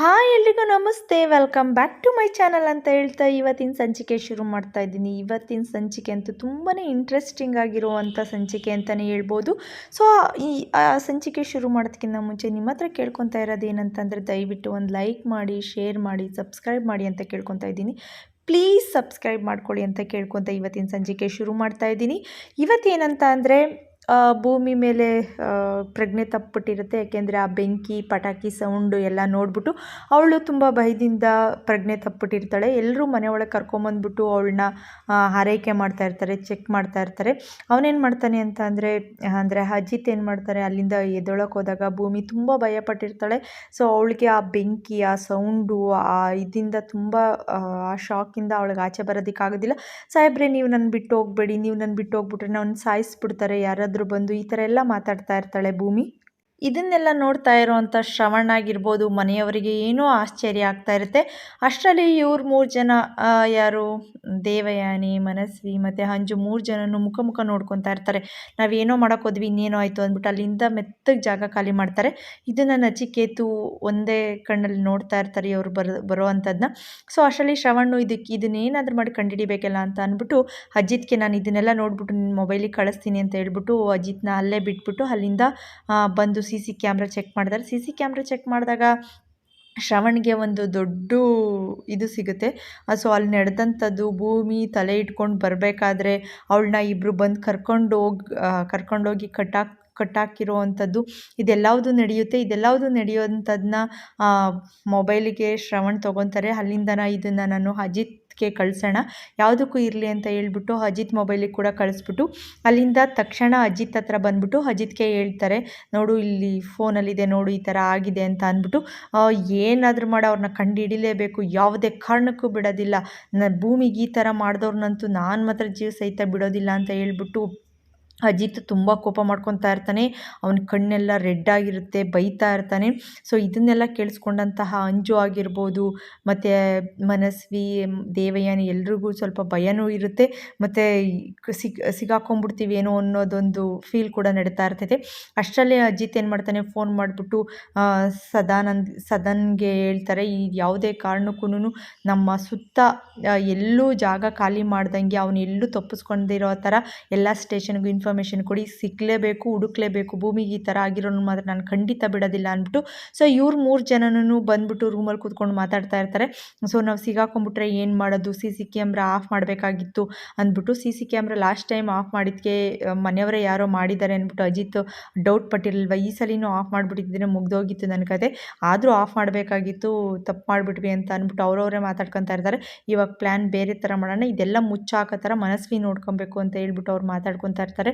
Hi ಎಲ್ರಿಗೂ ನಮಸ್ತೆ. Welcome back to my channel ಅಂತ ಹೇಳ್ತಾ ಇವತ್ತಿನ ಸಂಚಿಕೆ ಶುರು ಮಾಡ್ತಾ ಇದ್ದೀನಿ. ಇವತ್ತಿನ ಸಂಚಿಕೆ ಅಂತೂ ತುಂಬಾ ಇಂಟ್ರೆಸ್ಟಿಂಗ್ ಆಗಿರುವಂಥ ಸಂಚಿಕೆ ಅಂತಲೇ ಹೇಳ್ಬೋದು. ಸೊ ಈ ಸಂಚಿಕೆ ಶುರು ಮಾಡೋದಕ್ಕಿಂತ ಮುಂಚೆ ನಿಮ್ಮ ಹತ್ರ ಕೇಳ್ಕೊತಾ ಇರೋದು ಏನಂತಂದರೆ ದಯವಿಟ್ಟು ಒಂದು ಲೈಕ್ ಮಾಡಿ ಶೇರ್ ಮಾಡಿ ಸಬ್ಸ್ಕ್ರೈಬ್ ಮಾಡಿ ಅಂತ ಕೇಳ್ಕೊತಾ ಇದ್ದೀನಿ. ಪ್ಲೀಸ್ ಸಬ್ಸ್ಕ್ರೈಬ್ ಮಾಡ್ಕೊಳ್ಳಿ ಅಂತ ಕೇಳ್ಕೊತ ಇವತ್ತಿನ ಸಂಚಿಕೆ ಶುರು ಮಾಡ್ತಾ ಇದ್ದೀನಿ. ಇವತ್ತೇನಂತ ಅಂದರೆ ಭೂಮಿ ಮೇಲೆ ಪ್ರಜ್ಞೆ ತಪ್ಪಿಬಿಟ್ಟಿರುತ್ತೆ ಯಾಕೆಂದರೆ ಆ ಬೆಂಕಿ, ಪಟಾಕಿ, ಸೌಂಡು ಎಲ್ಲ ನೋಡಿಬಿಟ್ಟು ಅವಳು ತುಂಬ ಭಯದಿಂದ ಪ್ರಜ್ಞೆ ತಪ್ಪಿಬಿಟ್ಟಿರ್ತಾಳೆ ಎಲ್ಲರೂ ಮನೆ ಒಳಗೆ ಕರ್ಕೊಂಬಂದ್ಬಿಟ್ಟು ಅವಳನ್ನ ಆರೈಕೆ ಮಾಡ್ತಾ ಇರ್ತಾರೆ, ಚೆಕ್ ಮಾಡ್ತಾ ಇರ್ತಾರೆ. ಅವನೇನು ಮಾಡ್ತಾನೆ ಅಂತ ಅಂದರೆ ಅಂದರೆ ಅಜಿತ್ ಏನು ಮಾಡ್ತಾರೆ, ಅಲ್ಲಿಂದ ಎದ್ದೊಳಕ್ಕೆ ಹೋದಾಗ ಭೂಮಿ ತುಂಬ ಭಯಪಟ್ಟಿರ್ತಾಳೆ. ಸೊ ಅವಳಿಗೆ ಆ ಬೆಂಕಿ, ಆ ಸೌಂಡು, ಆ ಇದರಿಂದ ತುಂಬ, ಆ ಶಾಕಿಂದ ಅವಳಿಗೆ ಆಚೆ ಬರೋದಕ್ಕಾಗೋದಿಲ್ಲ. ಸಾಹೇಬ್ರೆ, ನೀವು ನನ್ನ ಬಿಟ್ಟು ಹೋಗಬೇಡಿ, ನೀವು ನನ್ನ ಬಿಟ್ಟು ಹೋಗ್ಬಿಟ್ರೆ ನಾನು ಸಾಯಿಸ್ಬಿಡ್ತಾರೆ. ಯಾರಾದರೂ ಬಂದು ಈ ಥರ ಎಲ್ಲ ಮಾತಾಡ್ತಾ ಇರ್ತಾಳೆ ಭೂಮಿ? ಇದನ್ನೆಲ್ಲ ನೋಡ್ತಾ ಇರೋವಂಥ ಶ್ರವಣ ಆಗಿರ್ಬೋದು, ಮನೆಯವರಿಗೆ ಏನೋ ಆಶ್ಚರ್ಯ ಆಗ್ತಾ ಇರುತ್ತೆ. ಅಷ್ಟರಲ್ಲಿ ಇವ್ರು ಮೂರು ಜನ ಯಾರು? ದೇವಯಾನಿ, ಮನಸ್ವಿ ಮತ್ತು ಹಂಜು ಮೂರು ಜನನೂ ಮುಖ ಮುಖ ನೋಡ್ಕೊತಾ ಇರ್ತಾರೆ. ನಾವೇನೋ ಮಾಡೋಕೆ ಹೋದ್ವಿ, ಇನ್ನೇನೋ ಆಯಿತು ಅಂದ್ಬಿಟ್ಟು ಅಲ್ಲಿಂದ ಮೆತ್ತಗೆ ಜಾಗ ಖಾಲಿ ಮಾಡ್ತಾರೆ. ಇದನ್ನು ನಚಿಕೇತು ಒಂದೇ ಕಣ್ಣಲ್ಲಿ ನೋಡ್ತಾ ಇರ್ತಾರೆ ಇವರು ಬರೋ ಬರೋ ಅಂಥದ್ದನ್ನ ಸೊ, ಅಷ್ಟರಲ್ಲಿ ಶ್ರವಣ್ಣು ಇದಕ್ಕೆ ಇದನ್ನೇನಾದರೂ ಮಾಡಿ ಕಂಡುಹಿಡಿಬೇಕಲ್ಲ ಅಂತ ಅಂದ್ಬಿಟ್ಟು, ಅಜಿತ್ಗೆ ನಾನು ಇದನ್ನೆಲ್ಲ ನೋಡ್ಬಿಟ್ಟು ನಿನ್ನ ಮೊಬೈಲಿಗೆ ಕಳಿಸ್ತೀನಿ ಅಂತ ಹೇಳ್ಬಿಟ್ಟು, ಅಜಿತ್ನ ಅಲ್ಲೇ ಬಿಟ್ಬಿಟ್ಟು ಅಲ್ಲಿಂದ ಬಂದು ಸಿ ಸಿ ಕ್ಯಾಮ್ರಾ ಚೆಕ್ ಮಾಡಿದ್ದಾರೆ ಸಿ ಸಿ ಕ್ಯಾಮ್ರಾ ಚೆಕ್ ಮಾಡಿದಾಗ ಶ್ರವಣ್ಗೆ ಒಂದು ದೊಡ್ಡ ಇದು ಸಿಗುತ್ತೆ. ಸೊ, ಅಲ್ಲಿ ನಡೆದಂಥದ್ದು ಭೂಮಿ, ತಲೆ ಇಟ್ಕೊಂಡು ಬರಬೇಕಾದ್ರೆ ಅವಳನ್ನ ಇಬ್ಬರು ಬಂದು ಕರ್ಕೊಂಡು ಹೋಗಿ ಕರ್ಕೊಂಡೋಗಿ ಕಟ್ಟಾಕ್ ಕಟ್ಟಾಕಿರೋ ಅಂಥದ್ದು ಇದೆಲ್ಲವುದು ನಡೆಯುತ್ತೆ. ಇದೆಲ್ಲವುದು ನಡೆಯುವಂಥದ್ದನ್ನ ಮೊಬೈಲಿಗೆ ಶ್ರವಣ್ ತೊಗೊತಾರೆ. ಅಲ್ಲಿಂದನ ಇದನ್ನು ನಾನು ಅಜಿತ್ಗೆ ಕಳಿಸೋಣ. ಯಾವುದಕ್ಕೂ ಇರಲಿ ಅಂತ ಹೇಳ್ಬಿಟ್ಟು ಅಜಿತ್ ಮೊಬೈಲಿಗೆ ಕೂಡ ಕಳಿಸ್ಬಿಟ್ಟು, ಅಲ್ಲಿಂದ ತಕ್ಷಣ ಅಜಿತ್ ಹತ್ರ ಬಂದ್ಬಿಟ್ಟು ಅಜಿತ್ಗೆ ಹೇಳ್ತಾರೆ, ನೋಡು ಇಲ್ಲಿ ಫೋನಲ್ಲಿದೆ ನೋಡು ಈ ಥರ ಆಗಿದೆ ಅಂತ ಅಂದ್ಬಿಟ್ಟು ಏನಾದರೂ ಮಾಡಿ ಅವ್ರನ್ನ ಕಂಡು ಹಿಡಿಲೇಬೇಕು ಯಾವುದೇ ಕಾರಣಕ್ಕೂ ಬಿಡೋದಿಲ್ಲ. ನ, ಭೂಮಿಗೆ ಈ ಥರ ಮಾಡಿದವ್ರನ್ನಂತೂ ನಾನು ಮಾತ್ರ ಜೀವ ಸಹಿತ ಬಿಡೋದಿಲ್ಲ ಅಂತ ಹೇಳ್ಬಿಟ್ಟು ಅಜಿತ್ ತುಂಬ ಕೋಪ ಮಾಡ್ಕೊತಾ ಇರ್ತಾನೆ, ಅವನ ಕಣ್ಣೆಲ್ಲ ರೆಡ್ ಆಗಿರುತ್ತೆ, ಬೈತಾ ಇರ್ತಾನೆ. ಸೊ ಇದನ್ನೆಲ್ಲ ಕೇಳಿಸ್ಕೊಂಡಂತಹ ಅಂಜು ಆಗಿರ್ಬೋದು, ಮತ್ತು ಮನಸ್ವಿ, ದೇವಯಾನಿ ಎಲ್ರಿಗೂ ಸ್ವಲ್ಪ ಭಯನೂ ಇರುತ್ತೆ. ಮತ್ತು ಸಿಕ್ ಸಿಗಾಕೊಂಡ್ಬಿಡ್ತೀವಿ ಏನೋ ಅನ್ನೋದೊಂದು ಫೀಲ್ ಕೂಡ ನಡೀತಾ ಇರ್ತೈತೆ. ಅಷ್ಟರಲ್ಲೇ ಅಜಿತ್ ಏನು ಮಾಡ್ತಾನೆ ಫೋನ್ ಮಾಡಿಬಿಟ್ಟು ಸದಾನಂದ್, ಸದನ್ಗೆ ಹೇಳ್ತಾರೆ, ಈ ಯಾವುದೇ ಕಾರಣಕ್ಕೂ ನಮ್ಮ ಸುತ್ತ ಎಲ್ಲೂ ಜಾಗ ಖಾಲಿ ಮಾಡ್ದಂಗೆ ಅವನು ಎಲ್ಲೂ ತಪ್ಪಿಸ್ಕೊಂಡಿರೋ ಥರ ಎಲ್ಲ ಸ್ಟೇಷನ್ಗೂ ಇನ್ಫಾರ್ಮೇಷನ್ ಕೊಡಿ. ಸಿಕ್ಕಲೇಬೇಕು ಹುಡುಕ್ಲೇಬೇಕು, ಭೂಮಿಗೆ ಈ ಥರ ಆಗಿರೋನು ಮಾತ್ರ ನಾನು ಖಂಡಿತ ಬಿಡೋದಿಲ್ಲ ಅಂದ್ಬಿಟ್ಟು. ಸೊ, ಇವ್ರು ಮೂರು ಜನನೂ ಬಂದ್ಬಿಟ್ಟು ರೂಮಲ್ಲಿ ಕೂತ್ಕೊಂಡು ಮಾತಾಡ್ತಾ ಇರ್ತಾರೆ. ಸೊ, ನಾವು ಸಿಗಾಕೊಂಡ್ಬಿಟ್ರೆ ಏನು ಮಾಡೋದು? ಸಿ ಸಿ ಕ್ಯಾಮ್ರಾ ಆಫ್ ಮಾಡಬೇಕಾಗಿತ್ತು ಅಂದ್ಬಿಟ್ಟು C C camera last time off ಮಾಡಿದ್ದಕ್ಕೆ ಮನೆಯವರೇ ಯಾರೋ ಮಾಡಿದ್ದಾರೆ ಅಂದ್ಬಿಟ್ಟು ಅಜಿತ್ ಡೌಟ್ ಪಟ್ಟಿರಲ್ವ ಈ ಸಲಿನೂ ಆಫ್ ಮಾಡಿಬಿಟ್ಟಿದ್ರೆ ಮುಗ್ದೋಗಿತ್ತು ನನ್ನ ಕತೆ. ಆದರೂ ಆಫ್ ಮಾಡಬೇಕಾಗಿತ್ತು, ತಪ್ಪು ಮಾಡಿಬಿಟ್ವಿ ಅಂತ ಅಂದ್ಬಿಟ್ಟು ಅವರವರೇ ಮಾತಾಡ್ಕೊತಾ ಇರ್ತಾರೆ. ಇವಾಗ ಪ್ಲ್ಯಾನ್ ಬೇರೆ ಥರ ಮಾಡೋಣ. ಇದೆಲ್ಲ ಮುಚ್ಚಾಕೋ ಥರ ಮನಸ್ವಿ ನೋಡ್ಕೊಬೇಕು ಅಂತ ಹೇಳ್ಬಿಟ್ಟು ಅವ್ರು ಮಾತಾಡ್ಕೊತಾ ಇರ್ತಾರೆ.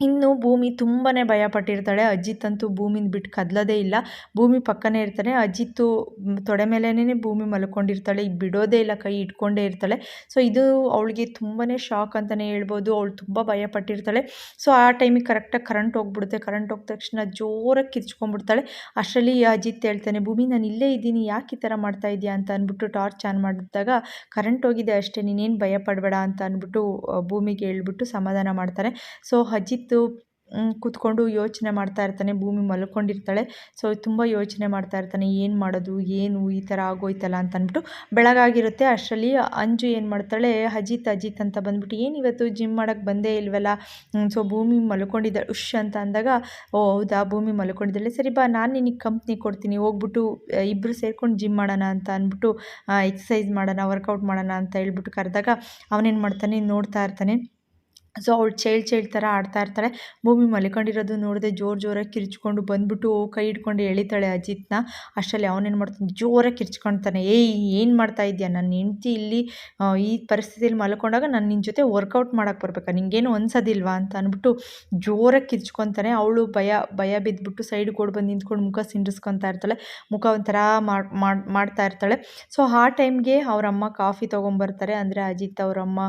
ಇನ್ನು ಭೂಮಿ ತುಂಬಾ ಭಯಪಟ್ಟಿರ್ತಾಳೆ. ಅಜಿತ್ ಅಂತೂ ಭೂಮಿನ ಬಿಟ್ಟು ಕದಲೋದೇ ಇಲ್ಲ. ಭೂಮಿ ಪಕ್ಕನೇ ಇರ್ತಾನೆ. ಅಜಿತ್ತು ತೊಡೆ ಮೇಲೇ ಭೂಮಿ ಮಲ್ಕೊಂಡಿರ್ತಾಳೆ. ಬಿಡೋದೇ ಇಲ್ಲ. ಕೈ ಇಟ್ಕೊಂಡೇ ಇರ್ತಾಳೆ. ಸೊ, ಇದು ಅವಳಿಗೆ ತುಂಬಾ ಶಾಕ್ ಅಂತಲೇ ಹೇಳ್ಬೋದು. ಅವಳು ತುಂಬ ಭಯಪಟ್ಟಿರ್ತಾಳೆ. ಸೊ, ಆ ಟೈಮಿಗೆ ಕರೆಕ್ಟಾಗಿ ಕರೆಂಟ್ ಹೋಗ್ಬಿಡುತ್ತೆ. ಕರೆಂಟ್ ಹೋಗಿದ ತಕ್ಷಣ ಜೋರಾಗಿ ಕಿರ್ಚ್ಕೊಂಡ್ಬಿಡ್ತಾಳೆ. ಅಷ್ಟರಲ್ಲಿ ಅಜಿತ್ ಹೇಳ್ತಾನೆ, ಭೂಮಿ, ನಾನು ಇಲ್ಲೇ ಇದ್ದೀನಿ. ಯಾಕೆ ಈ ಥರ ಮಾಡ್ತಾ ಇದೆಯಾ? ಅಂತ ಅಂದ್ಬಿಟ್ಟು ಟಾರ್ಚ್ ಆನ್ ಮಾಡಿದಾಗ ಕರೆಂಟ್ ಹೋಗಿದೆ ಅಷ್ಟೇ. ನೀನೇನು ಭಯ ಪಡಬೇಡ ಅಂತ ಅಂದ್ಬಿಟ್ಟು ಭೂಮಿಗೆ ಹೇಳ್ಬಿಟ್ಟು ಸಮಾಧಾನ ಮಾಡ್ತಾರೆ ಸೊ, ಅಜಿತ್ ಮ್, ಕೂತ್ಕೊಂಡು ಯೋಚನೆ ಮಾಡ್ತಾ ಇರ್ತಾನೆ ಭೂಮಿ ಮಲ್ಕೊಂಡಿರ್ತಾಳೆ. ಸೊ ತುಂಬ ಯೋಚನೆ ಮಾಡ್ತಾ ಇರ್ತಾನೆ ಏನು ಮಾಡೋದು ಏನು ಈ ಥರ ಆಗೋಯ್ತಲ್ಲ ಅಂತ ಅಂದ್ಬಿಟ್ಟು ಬೆಳಗಾಗಿರುತ್ತೆ. ಅಷ್ಟರಲ್ಲಿ ಅಂಜು ಏನು ಮಾಡ್ತಾಳೆ ಅಜಿತ್ ಅಜಿತ್ ಅಂತ ಬಂದ್ಬಿಟ್ಟು ಏನು ಇವತ್ತು ಜಿಮ್ ಮಾಡೋಕ್ಕೆ ಬಂದೇ ಇಲ್ವಲ್ಲ? ಸೊ ಭೂಮಿ ಮಲ್ಕೊಂಡಿದ್ದಾಳೆ. ಉಶ್ ಅಂತ ಅಂದಾಗ ಓ ಹೌದಾ ಭೂಮಿ ಮಲ್ಕೊಂಡಿದ್ದಾಳೆ. ಸರಿ ಬಾ ನಾನು ನಿನಗೆ ಕಂಪ್ನಿ ಕೊಡ್ತೀನಿ. ಹೋಗ್ಬಿಟ್ಟು ಇಬ್ಬರು ಸೇರ್ಕೊಂಡು ಜಿಮ್ ಮಾಡೋಣ ಅಂತ ಅಂದ್ಬಿಟ್ಟು ಎಕ್ಸಸೈಸ್ ಮಾಡೋಣ ವರ್ಕೌಟ್ ಮಾಡೋಣ ಅಂತ ಹೇಳ್ಬಿಟ್ಟು ಕರೆದಾಗ ಅವನೇನು ಮಾಡ್ತಾನೆ ನೋಡ್ತಾ ಇರ್ತಾನೆ. ಸೊ ಅವಳು ಚೇಳ್ ಚೇಳ್ ಥರ ಆಡ್ತಾ ಇರ್ತಾಳೆ. ಭೂಮಿ ಮಲ್ಕೊಂಡಿರೋದು ನೋಡಿದೆ ಜೋರು ಜೋರಾಗಿ ಕಿರ್ಚ್ಕೊಂಡು ಬಂದ್ಬಿಟ್ಟು ಕೈ ಹಿಡ್ಕೊಂಡು ಎಳಿತಾಳೆ ಅಜಿತ್ನ. ಅಷ್ಟರಲ್ಲಿ ಅವನೇನು ಮಾಡ್ತಾನೆ, ಜೋರಾಗಿ ಕಿರ್ಚ್ಕೊಳ್ತಾನೆ ಏಯ್, ಏನು ಮಾಡ್ತಾ ಇದೆಯಾ? ನನ್ನ ಹೆಂಡ್ತಿ ಇಲ್ಲಿ ಈ ಪರಿಸ್ಥಿತಿಯಲ್ಲಿ ಮಲ್ಕೊಂಡಾಗ ನಾನು ನಿನ್ನ ಜೊತೆ ವರ್ಕೌಟ್ ಮಾಡೋಕ್ಕೆ ಬರ್ಬೇಕಾ? ನಿಂಗೇನು ಅನ್ಸೋದಿಲ್ವಾ? ಅಂತ ಅಂದ್ಬಿಟ್ಟು ಜೋರಾಗಿ ಕಿರ್ಚ್ಕೊತಾನೆ. ಅವಳು ಭಯ ಭಯ ಬಿದ್ದುಬಿಟ್ಟು ಸೈಡ್ ಬಂದು ನಿಂತ್ಕೊಂಡು ಮುಖ ಸಿಂಡಿಸ್ಕೊತಾ ಇರ್ತಾಳೆ. ಮುಖ ಒಂಥರ ಮಾಡ್, ಮಾಡ್- ಮಾಡ್ತಾ ಇರ್ತಾಳೆ. ಸೊ ಆ ಟೈಮ್ಗೆ ಅವರಮ್ಮ ಕಾಫಿ ತೊಗೊಂಬರ್ತಾರೆ. ಅಂದರೆ ಅಜಿತ್ ಅವರಮ್ಮ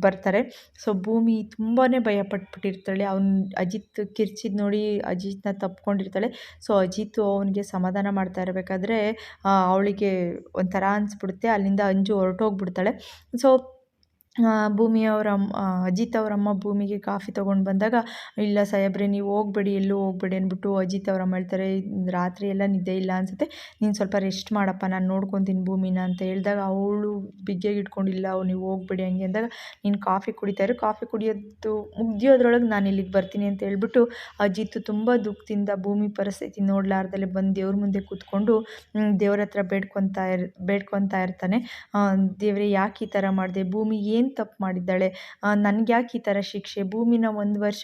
ಬರ್ತಾರೆ. ಸೊ, ಭೂಮಿ ತುಂಬಾ ಭಯಪಟ್ಬಿಟ್ಟಿರ್ತಾಳೆ. ಅವ್ನು ಅಜಿತ್ ಕಿರ್ಚಿದ್ ನೋಡಿ ಅಜಿತ್ನ ತಪ್ಕೊಂಡಿರ್ತಾಳೆ. ಸೊ, ಅಜಿತ್ ಅವನಿಗೆ ಸಮಾಧಾನ ಮಾಡ್ತಾ ಇರಬೇಕಾದ್ರೆ ಅವಳಿಗೆ ಒಂಥರ ಅನಿಸ್ಬಿಡುತ್ತೆ. ಅಲ್ಲಿಂದ ಅಂಜು ಹೊರಟೋಗ್ಬಿಡ್ತಾಳೆ. ಸೊ ಭೂಮಿ ಅವರ ಅಜಿತ್ ಅವರಮ್ಮ ಭೂಮಿಗೆ ಕಾಫಿ ತೊಗೊಂಡು ಬಂದಾಗ, ಇಲ್ಲ ಸಾಹೇಬ್ರೆ, ನೀವು ಹೋಗ್ಬೇಡಿ, ಎಲ್ಲೂ ಹೋಗ್ಬೇಡಿ ಅಂದ್ಬಿಟ್ಟು ಅಜಿತ್ ಅವರಮ್ಮ ಹೇಳ್ತಾರೆ ರಾತ್ರಿ ಎಲ್ಲ ನಿದ್ದೆ ಇಲ್ಲ ಅನಿಸುತ್ತೆ, ನೀನು ಸ್ವಲ್ಪ ರೆಸ್ಟ್ ಮಾಡಪ್ಪ, ನಾನು ನೋಡ್ಕೊತೀನಿ ಭೂಮಿನ ಅಂತ ಹೇಳಿದಾಗ, ಅವಳು ಬಿಗ್ಗೆಗೆ ಇಟ್ಕೊಂಡಿಲ್ಲ ಅವು ನೀವು ಹೋಗ್ಬೇಡಿ ಹಂಗೆ ಅಂದಾಗ, ನೀನು ಕಾಫಿ ಕುಡಿತಾ ಇರು, ಕಾಫಿ ಕುಡಿಯೋದು ಮುಗ್ದಿಯೋದ್ರೊಳಗೆ ನಾನು ಇಲ್ಲಿಗೆ ಬರ್ತೀನಿ ಅಂತ ಹೇಳ್ಬಿಟ್ಟು ಅಜಿತ್ ತುಂಬ ದುಃಖದಿಂದ ಭೂಮಿ ಪರಿಸ್ಥಿತಿ ನೋಡ್ಲಾರ್ದಲೆ ಬಂದು ದೇವ್ರ ಮುಂದೆ ಕೂತ್ಕೊಂಡು ದೇವ್ರ ಹತ್ರ ಬೇಡ್ಕೊತಾ ಇರ್, ಬೇಡ್ಕೊತಾ ಇರ್ತಾನೆ. ದೇವರೇ ಯಾಕೆ ಈ ಥರ ಮಾಡಿದೆ? ಭೂಮಿ ತಪ್ಪು ಮಾಡಿದ್ದಾಳೆ? ನನಗೆ ಯಾಕೆ ಈ ಥರ ಶಿಕ್ಷೆ? ಭೂಮಿನ ಒಂದು ವರ್ಷ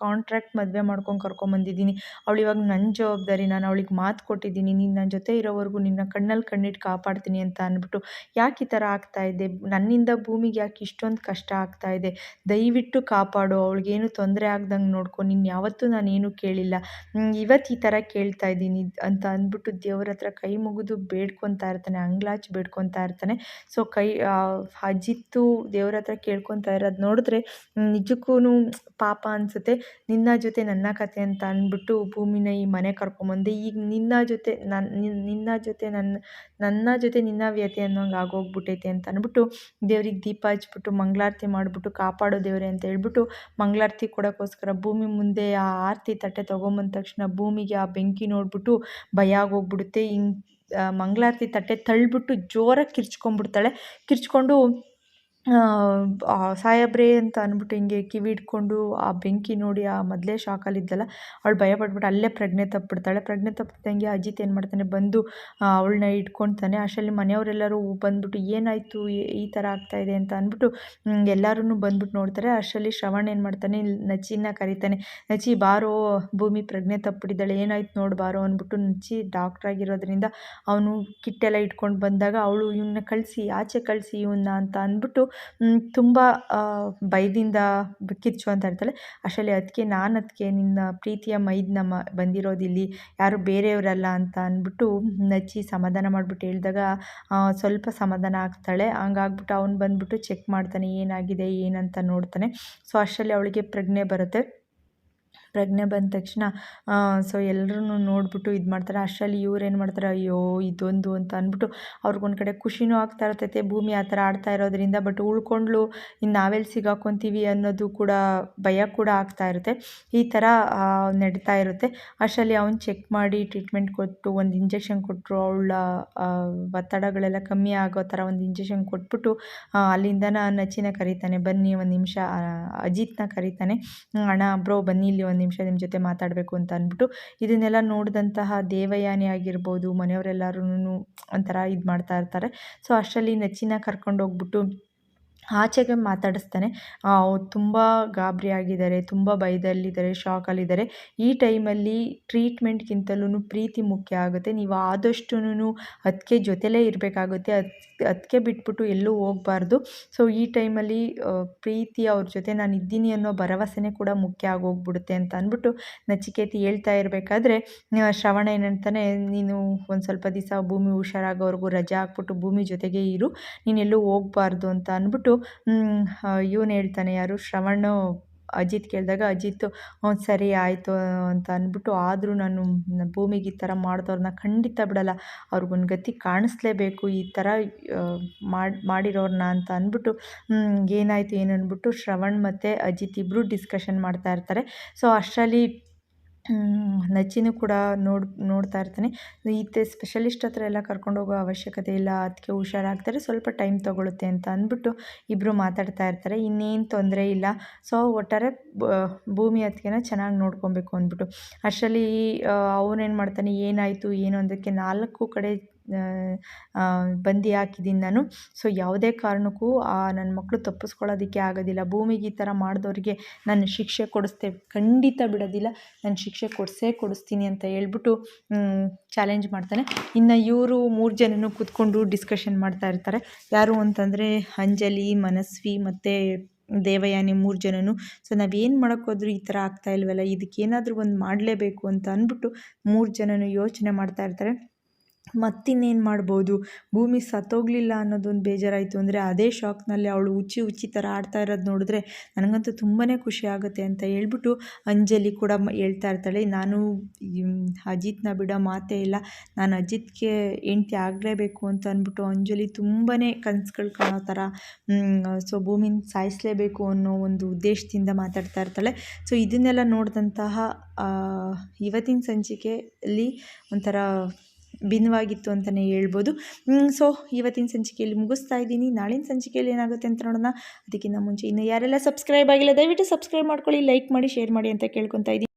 ಕಾಂಟ್ರಾಕ್ಟ್ ಮದುವೆ ಮಾಡ್ಕೊಂಡು ಕರ್ಕೊಂಬಂದಿದ್ದೀನಿ ಅವಳು ಇವಾಗ ನನ್ನ ಜವಾಬ್ದಾರಿ, ನಾನು ಅವಳಿಗೆ ಮಾತು ಕೊಟ್ಟಿದ್ದೀನಿ. ನೀನು ನನ್ನ ಜೊತೆ ಇರೋವರೆಗೂ ನಿನ್ನ ಕಣ್ಣಲ್ಲಿ ಕಣ್ಣಿಟ್ಟು ಕಾಪಾಡ್ತೀನಿ ಅಂತ ಅಂದ್ಬಿಟ್ಟು ಯಾಕೆ ಈ ಥರ ಆಗ್ತಾ ಇದೆ? ನನ್ನಿಂದ ಭೂಮಿಗೆ ಯಾಕೆ ಇಷ್ಟೊಂದು ಕಷ್ಟ ಆಗ್ತಾ ಇದೆ? ದಯವಿಟ್ಟು ಕಾಪಾಡು. ಅವಳಿಗೇನು ತೊಂದರೆ ಆಗ್ದಂಗೆ ನೋಡ್ಕೊ. ನೀನು ಯಾವತ್ತೂ ನಾನೇನು ಕೇಳಿಲ್ಲ. ಇವತ್ತು ಈ ಥರ ಕೇಳ್ತಾ ಇದ್ದೀನಿ ಅಂತ ಅಂದ್ಬಿಟ್ಟು ದೇವ್ರ ಹತ್ರ ಕೈ ಮುಗಿದು ಬೇಡ್ಕೊತಾ ಇರ್ತಾನೆ, ಅಂಗ್ಲಾಚ್ ಬೇಡ್ಕೊತಾ ಇರ್ತಾನೆ. ಸೊ ಕೈ ಅಜಿತ್ತು ದೇವ್ರ ಹತ್ರ ಕೇಳ್ಕೊತಾ ಇರೋದು ನೋಡಿದ್ರೆ ನಿಜಕ್ಕೂ ಪಾಪ ಅನಿಸುತ್ತೆ. ನಿನ್ನ ಜೊತೆ ನನ್ನ ಕತೆ ಅಂತ ಅಂದ್ಬಿಟ್ಟು ಭೂಮಿನ ಈ ಮನೆ ಕರ್ಕೊಂಬಂದೆ. ಈಗ ನಿನ್ನ ಜೊತೆ ನನ್ನ ನಿನ್ನ ಜೊತೆ ನನ್ನ ನನ್ನ ಜೊತೆ ನಿನ್ನ ವ್ಯತೆ ಅನ್ನೋಂಗೆ ಆಗೋಗ್ಬಿಟ್ಟೈತೆ ಅಂತ ಅಂದ್ಬಿಟ್ಟು ದೇವ್ರಿಗೆ ದೀಪ ಹಚ್ಬಿಟ್ಟು, ಮಂಗಳಾರತಿ ಮಾಡಿಬಿಟ್ಟು, ಕಾಪಾಡೋ ದೇವ್ರೆ ಅಂತ ಹೇಳ್ಬಿಟ್ಟು ಮಂಗಳಾರತಿ ಕೊಡೋಕ್ಕೋಸ್ಕರ ಭೂಮಿ ಮುಂದೆ ಆ ಆರತಿ ತಟ್ಟೆ ತೊಗೊಂಬಂದ ತಕ್ಷಣ ಭೂಮಿಗೆ ಆ ಬೆಂಕಿ ನೋಡಿಬಿಟ್ಟು ಭಯ ಆಗೋಗ್ಬಿಡುತ್ತೆ. ಹಿಂಗೆ ಮಂಗಳಾರತಿ ತಟ್ಟೆ ತಳ್ಳಿಬಿಟ್ಟು ಜೋರಾಗಿ ಕಿರ್ಚ್ಕೊಂಡ್ಬಿಡ್ತಾಳೆ. ಕಿರ್ಚ್ಕೊಂಡು ಸಾಹೇಬ್ರೇ ಅಂತ ಅಂದ್ಬಿಟ್ಟು ಹಿಂಗೆ ಕಿವಿ ಇಟ್ಕೊಂಡು ಆ ಬೆಂಕಿ ನೋಡಿ ಆ ಮೊದಲೇ ಶಾಕಲ್ಲಿದ್ದಲ್ಲ ಅವಳು ಭಯ ಪಟ್ಬಿಟ್ಟು ಅಲ್ಲೇ ಪ್ರಜ್ಞೆ ತಪ್ಪಿಬಿಡ್ತಾಳೆ ಪ್ರಜ್ಞೆ ತಪ್ಪಿದಂಗೆ ಅಜಿತ್ ಏನು ಮಾಡ್ತಾನೆ, ಬಂದು ಅವಳನ್ನ ಇಟ್ಕೊಳ್ತಾನೆ ಅಷ್ಟರಲ್ಲಿ ಮನೆಯವರೆಲ್ಲರೂ ಬಂದ್ಬಿಟ್ಟು ಏನಾಯಿತು, ಈ ಥರ ಆಗ್ತಾ ಇದೆ ಅಂತ ಅಂದ್ಬಿಟ್ಟು ಎಲ್ಲರೂ ಬಂದ್ಬಿಟ್ಟು ನೋಡ್ತಾರೆ. ಅಷ್ಟರಲ್ಲಿ ಶ್ರವಣ್ ಏನು ಮಾಡ್ತಾನೆ ನಚಿನ ಕರೀತಾನೆ, ನಚಿ ಬಾರೋ, ಭೂಮಿ ಪ್ರಜ್ಞೆ ತಪ್ಪಿಟ್ಟಿದ್ದಾಳೆ ಏನಾಯ್ತು ನೋಡು ಬಾರೋ ಅಂದ್ಬಿಟ್ಟು ನಚಿ ಡಾಕ್ಟರ್ ಆಗಿರೋದ್ರಿಂದ ಅವನು ಕಿಟ್ಟೆಲ್ಲ ಇಟ್ಕೊಂಡು ಬಂದಾಗ ಅವಳು ಇವನ್ನ ಕಳಿಸಿ, ಆಚೆ ಕಳಿಸಿ ಇವನ್ನ ಅಂತ ಅಂದ್ಬಿಟ್ಟು ತುಂಬ ಭಯದಿಂದ ಅಂತ ಇರ್ತಾಳೆ ಅಷ್ಟರಲ್ಲಿ ಅದಕ್ಕೆ ನಾನು ಅದಕ್ಕೆ ನಿನ್ನ ಪ್ರೀತಿಯ ಮೈದನಮ್ಮ ಬಂದಿರೋದಿಲ್ಲಿ, ಯಾರು ಬೇರೆಯವರಲ್ಲ ಅಂತ ಅಂದ್ಬಿಟ್ಟು ನಚ್ಚಿ ಸಮಾಧಾನ ಮಾಡಿಬಿಟ್ಟು ಹೇಳಿದಾಗ ಸ್ವಲ್ಪ ಸಮಾಧಾನ ಆಗ್ತಾಳೆ. ಹಂಗಾಗ್ಬಿಟ್ಟು ಅವ್ನು ಬಂದ್ಬಿಟ್ಟು ಚೆಕ್ ಮಾಡ್ತಾನೆ, ಏನಾಗಿದೆ, ಏನಂತ ನೋಡ್ತಾನೆ. ಸೊ ಅಷ್ಟರಲ್ಲಿ ಅವಳಿಗೆ ಪ್ರಜ್ಞೆ ಬರುತ್ತೆ. ಪ್ರಜ್ಞೆ ಬಂದ ತಕ್ಷಣ ಸೊ ಎಲ್ಲರೂ ನೋಡಿಬಿಟ್ಟು ಇದು ಮಾಡ್ತಾರೆ. ಅಷ್ಟರಲ್ಲಿ ಇವ್ರು ಏನು ಮಾಡ್ತಾರೆ? ಅಯ್ಯೋ, ಇದೊಂದು ಅಂತ ಅಂದ್ಬಿಟ್ಟು ಅವ್ರಿಗೊಂದು ಕಡೆ ಖುಷಿನೂ ಆಗ್ತಾ ಇರ್ತೈತೆ. ಭೂಮಿ ಆ ಥರ ಆಡ್ತಾ ಇರೋದ್ರಿಂದ ಬಟ್ ಉಳ್ಕೊಂಡ್ಲು ಇನ್ನು ನಾವೆಲ್ಲಿ ಸಿಗಾಕೊತೀವಿ ಅನ್ನೋದು ಕೂಡ ಭಯ ಕೂಡ ಆಗ್ತಾ ಇರುತ್ತೆ. ಈ ಥರ ನಡೀತಾ ಇರುತ್ತೆ. ಅಷ್ಟರಲ್ಲಿ ಅವ್ನು ಚೆಕ್ ಮಾಡಿ ಟ್ರೀಟ್ಮೆಂಟ್ ಕೊಟ್ಟು, ಒಂದು ಇಂಜೆಕ್ಷನ್ ಕೊಟ್ಟರು ಅವಳ ಒತ್ತಡಗಳೆಲ್ಲ ಕಮ್ಮಿ ಆಗೋ ಥರ ಒಂದು ಇಂಜೆಕ್ಷನ್ ಕೊಟ್ಬಿಟ್ಟು ಅಲ್ಲಿಂದ ನಚ್ಚಿನ ಕರೀತಾನೆ. ಬನ್ನಿ ಒಂದು ನಿಮಿಷ ಅಜಿತ್ನ ಕರೀತಾನೆ. ಅಣ್ಣ, ಬ್ರೋ, ಬನ್ನಿ ಇಲ್ಲಿ ಒಂದು ನಿಮಿಷ ನಿಮ್ಮ ಜೊತೆ ಮಾತಾಡಬೇಕು ಅಂತ ಅಂದ್ಬಿಟ್ಟು ಇದನ್ನೆಲ್ಲ ನೋಡಿದಂತಹ ದೇವಯಾನಿ ಆಗಿರ್ಬೋದು ಮನೆಯವರೆಲ್ಲರೂ ಒಂಥರ ಇದು ಮಾಡ್ತಾ ಇರ್ತಾರೆ. ಸೊ ಅಷ್ಟರಲ್ಲಿ ನಚ್ಚಿನ ಕರ್ಕೊಂಡೋಗ್ಬಿಟ್ಟು ಆಚೆಗೆ ಮಾತಾಡಿಸ್ತಾನೆ. ತುಂಬ ಗಾಬರಿ ಆಗಿದ್ದಾರೆ ತುಂಬ ಭಯದಲ್ಲಿದ್ದಾರೆ, ಶಾಕಲ್ಲಿದ್ದಾರೆ. ಈ ಟೈಮಲ್ಲಿ ಟ್ರೀಟ್ಮೆಂಟ್ಗಿಂತಲೂ ಪ್ರೀತಿ ಮುಖ್ಯ ಆಗುತ್ತೆ. ನೀವು ಆದಷ್ಟುನು ಅದಕ್ಕೆ ಜೊತೆಲೇ ಇರಬೇಕಾಗುತ್ತೆ. ಅದು ಅದಕ್ಕೆ ಬಿಟ್ಬಿಟ್ಟು ಎಲ್ಲೂ ಹೋಗಬಾರ್ದು. ಸೊ, ಈ ಟೈಮಲ್ಲಿ ಪ್ರೀತಿ ಅವ್ರ ಜೊತೆ ನಾನು ಇದ್ದೀನಿ ಅನ್ನೋ ಭರವಸೆನೇ ಕೂಡ ಮುಖ್ಯ ಆಗೋಗ್ಬಿಡುತ್ತೆ ಅಂತ ಅಂದ್ಬಿಟ್ಟು ನಚಿಕೇತಿ ಹೇಳ್ತಾ ಇರಬೇಕಾದ್ರೆ ಶ್ರವಣ ಏನಂತಾನೆ, ನೀನು ಒಂದು ಸ್ವಲ್ಪ ದಿವಸ ಭೂಮಿ ಹುಷಾರಾಗೋವರೆಗೂ ರಜೆ ಹಾಕ್ಬಿಟ್ಟು ಭೂಮಿ ಜೊತೆಗೆ ಇರು. ನೀನೆಲ್ಲೂ ಹೋಗಬಾರ್ದು ಅಂತ ಅಂದ್ಬಿಟ್ಟು ಇವನು ಹೇಳ್ತಾನೆ, ಯಾರು? ಶ್ರವಣ್ ಅಜಿತ್ ಕೇಳಿದಾಗ, ಅಜಿತ್, ಹ್ಞೂ, ಸರಿ, ಆಯಿತು, ಅಂತ ಅಂದ್ಬಿಟ್ಟು ಆದರೂ ನಾನು ಭೂಮಿಗೆ ಈ ಥರ ಮಾಡಿದವ್ರನ್ನ ಖಂಡಿತ ಬಿಡಲ್ಲ. ಅವ್ರಿಗೊಂದು ಗತಿ ಕಾಣಿಸ್ಲೇಬೇಕು, ಈ ಥರ ಮಾಡಿ ಮಾಡಿರೋರನ್ನ ಅಂತ ಅಂದ್ಬಿಟ್ಟು ಏನಾಯಿತು? ಏನು ಅಂದ್ಬಿಟ್ಟು ಶ್ರವಣ್ ಮತ್ತು ಅಜಿತ್ ಇಬ್ಬರು ಡಿಸ್ಕಷನ್ ಮಾಡ್ತಾ ಇರ್ತಾರೆ. ಸೊ ಅಷ್ಟರಲ್ಲಿ ನಚಿನೂ ಕೂಡ ನೋಡ್, ನೋಡ್ತಾ ಇರ್ತೀನಿ. ಈತೆ ಸ್ಪೆಷಲಿಸ್ಟ್ ಹತ್ರ ಎಲ್ಲ ಕರ್ಕೊಂಡು ಹೋಗೋ ಅವಶ್ಯಕತೆ ಇಲ್ಲ ಅದಕ್ಕೆ ಹುಷಾರಾಗ್ತಾರೆ, ಸ್ವಲ್ಪ ಟೈಮ್ ತೊಗೊಳುತ್ತೆ ಅಂತ ಅಂದ್ಬಿಟ್ಟು ಇಬ್ಬರು ಮಾತಾಡ್ತಾ ಇರ್ತಾರೆ. ಇನ್ನೇನು ತೊಂದರೆ ಇಲ್ಲ. ಸೊ ಒಟ್ಟಾರೆ ಭೂಮಿ ಅತ್ತಿಗೆನ ಚೆನ್ನಾಗಿ ನೋಡ್ಕೊಬೇಕು ಅಂದ್ಬಿಟ್ಟು. ಅಷ್ಟರಲ್ಲಿ ಅವನೇನು ಮಾಡ್ತಾನೆ, ಏನಾಯಿತು, ಏನು ಅಂದಕ್ಕೆ ನಾಲ್ಕು ಕಡೆ ಬಂದಿ ಹಾಕಿದ್ದೀನಿ ನಾನು. ಸೊ ಯಾವುದೇ ಕಾರಣಕ್ಕೂ ಆ ನನ್ನ ಮಕ್ಕಳು ತಪ್ಪಿಸ್ಕೊಳ್ಳೋದಕ್ಕೆ ಆಗೋದಿಲ್ಲ. ಭೂಮಿಗೆ ಈ ಥರ ಮಾಡಿದವ್ರಿಗೆ ನಾನು ಶಿಕ್ಷೆ ಕೊಡಿಸ್ತೇವೆ. ಖಂಡಿತ ಬಿಡೋದಿಲ್ಲ. ನಾನು ಶಿಕ್ಷೆ ಕೊಡಿಸೇ ಕೊಡಿಸ್ತೀನಿ ಅಂತ ಹೇಳ್ಬಿಟ್ಟು ಚಾಲೆಂಜ್ ಮಾಡ್ತಾನೆ. ಇನ್ನು ಇವರು ಮೂರು ಜನನೂ ಕೂತ್ಕೊಂಡು ಡಿಸ್ಕಷನ್ ಮಾಡ್ತಾ ಇರ್ತಾರೆ. ಯಾರು ಅಂತಂದರೆ ಅಂಜಲಿ, ಮನಸ್ವಿ ಮತ್ತು ದೇವಯಾನಿ ಮೂರು ಜನನು. ಸೊ ನಾವೇನು ಮಾಡೋಕ್ಕೋದ್ರೂ ಈ ಥರ ಆಗ್ತಾ ಇಲ್ವಲ್ಲ? ಇದಕ್ಕೇನಾದರೂ ಒಂದು ಮಾಡಲೇಬೇಕು ಅಂತ ಅಂದ್ಬಿಟ್ಟು ಮೂರು ಜನನು ಯೋಚನೆ ಮಾಡ್ತಾ ಇರ್ತಾರೆ. ಮತ್ತಿನ್ನೇನು ಮಾಡ್ಬೋದು? ಭೂಮಿ ಸತ್ತೋಗಲಿಲ್ಲ ಅನ್ನೋದೊಂದು ಬೇಜಾರಾಯಿತು ಅಂದರೆ ಅದೇ ಶಾಕ್ನಲ್ಲಿ ಅವಳು ಉಚ್ಚಿ ಉಚ್ಚಿ ಥರ ಆಡ್ತಾ ಇರೋದು ನೋಡಿದ್ರೆ ನನಗಂತೂ ತುಂಬಾ ಖುಷಿ ಆಗುತ್ತೆ ಅಂತ ಹೇಳ್ಬಿಟ್ಟು ಅಂಜಲಿ ಕೂಡ ಹೇಳ್ತಾ ಇರ್ತಾಳೆ. ನಾನು ಅಜಿತ್ನ ಬಿಡೋ ಮಾತೇ ಇಲ್ಲ. ನಾನು ಅಜಿತ್ಗೆ ಹೆಂಡ್ತಿ ಆಗಲೇಬೇಕು ಅಂತ ಅಂದ್ಬಿಟ್ಟು ಅಂಜಲಿ ತುಂಬಾ ಕನಸುಗಳು ಕಾಣೋ ಥರ ಸೊ ಭೂಮಿನ ಸಾಯಿಸಲೇಬೇಕು ಅನ್ನೋ ಒಂದು ಉದ್ದೇಶದಿಂದ ಮಾತಾಡ್ತಾ ಇರ್ತಾಳೆ. ಸೊ ಇದನ್ನೆಲ್ಲ ನೋಡಿದಂತಹ ಇವತ್ತಿನ ಸಂಚಿಕೆಯಲ್ಲಿ ಒಂಥರ ಭಿನ್ನವಾಗಿತ್ತು ಅಂತಲೇ ಹೇಳ್ಬೋದು. ಸೊ ಇವತ್ತಿನ ಸಂಚಿಕೆಯಲ್ಲಿ ಮುಗಿಸ್ತಾ ಇದ್ದೀನಿ. ನಾಳಿನ ಸಂಚಿಕೆಯಲ್ಲಿ ಏನಾಗುತ್ತೆ ಅಂತ ನೋಡೋಣ. ಅದಕ್ಕಿಂತ ಮುಂಚೆ ಇನ್ನು ಯಾರೆಲ್ಲ ಸಬ್ಸ್ಕ್ರೈಬ್ ಆಗಿಲ್ಲ, ದಯವಿಟ್ಟು ಸಬ್ಸ್ಕ್ರೈಬ್ ಮಾಡ್ಕೊಳ್ಳಿ ಲೈಕ್ ಮಾಡಿ ಶೇರ್ ಮಾಡಿ ಅಂತ ಕೇಳ್ಕೊತಾ ಇದ್ದೀನಿ.